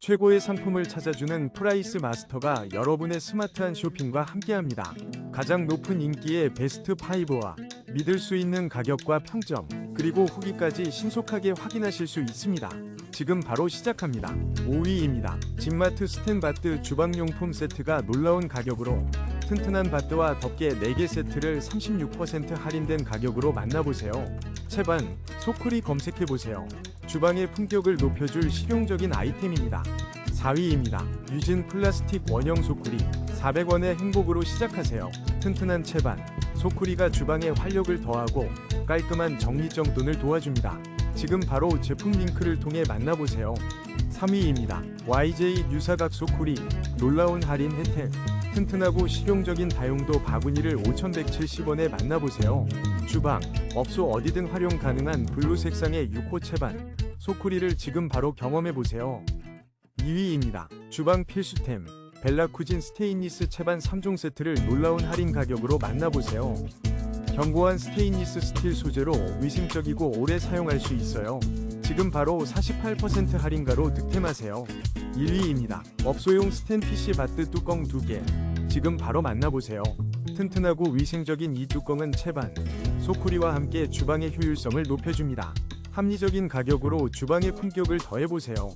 최고의 상품을 찾아주는 프라이스 마스터가 여러분의 스마트한 쇼핑과 함께합니다. 가장 높은 인기의 베스트 5와 믿을 수 있는 가격과 평점, 그리고 후기까지 신속하게 확인하실 수 있습니다. 지금 바로 시작합니다. 5위입니다. 진마트 스탠바트 주방용품 세트가 놀라운 가격으로 튼튼한 바트와 덮개 4개 세트를 36% 할인된 가격으로 만나보세요. 채반, 소쿠리 검색해보세요. 주방의 품격을 높여줄 실용적인 아이템입니다. 4위입니다. 유진 플라스틱 원형 소쿠리 400원의 행복으로 시작하세요. 튼튼한 채반, 소쿠리가 주방에 활력을 더하고 깔끔한 정리정돈을 도와줍니다. 지금 바로 제품 링크를 통해 만나보세요. 3위입니다. YJ 유사각 소쿠리 놀라운 할인 혜택 튼튼하고 실용적인 다용도 바구니를 5,170원에 만나보세요. 주방, 업소 어디든 활용 가능한 블루 색상의 6호 채반, 소쿠리를 지금 바로 경험해보세요. 2위입니다. 주방 필수템, 벨라쿠진 스테인리스 채반 3종 세트를 놀라운 할인 가격으로 만나보세요. 견고한 스테인리스 스틸 소재로 위생적이고 오래 사용할 수 있어요. 지금 바로 48% 할인가로 득템하세요. 1위입니다. 업소용 PC 바트 뚜껑 2개. 지금 바로 만나보세요. 튼튼하고 위생적인 이 뚜껑은 채반, 소쿠리와 함께 주방의 효율성을 높여줍니다. 합리적인 가격으로 주방의 품격을 더해보세요.